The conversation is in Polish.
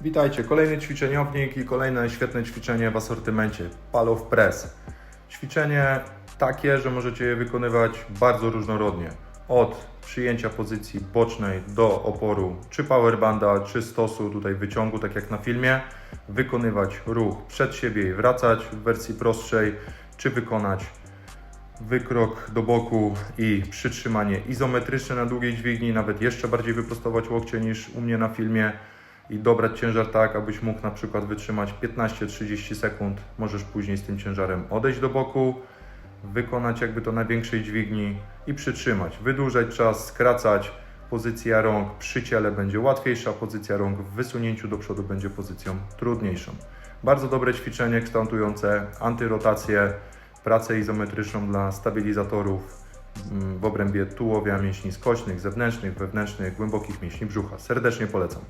Witajcie, kolejny ćwiczeniownik i kolejne świetne ćwiczenie w asortymencie Palow Press. Ćwiczenie takie, że możecie je wykonywać bardzo różnorodnie. Od przyjęcia pozycji bocznej do oporu, czy powerbanda, czy stosu, tutaj wyciągu, tak jak na filmie. Wykonywać ruch przed siebie i wracać w wersji prostszej, czy wykonać wykrok do boku i przytrzymanie izometryczne na długiej dźwigni, nawet jeszcze bardziej wyprostować łokcie niż u mnie na filmie i dobrać ciężar tak, abyś mógł na przykład wytrzymać 15-30 sekund. Możesz później z tym ciężarem odejść do boku, wykonać jakby to na większej dźwigni i przytrzymać. Wydłużać czas, skracać. Pozycja rąk przy ciele będzie łatwiejsza, pozycja rąk w wysunięciu do przodu będzie pozycją trudniejszą. Bardzo dobre ćwiczenie kształtujące antyrotację, pracę izometryczną dla stabilizatorów mm, w obrębie tułowia, mięśni skośnych, zewnętrznych, wewnętrznych, głębokich mięśni brzucha. Serdecznie polecam.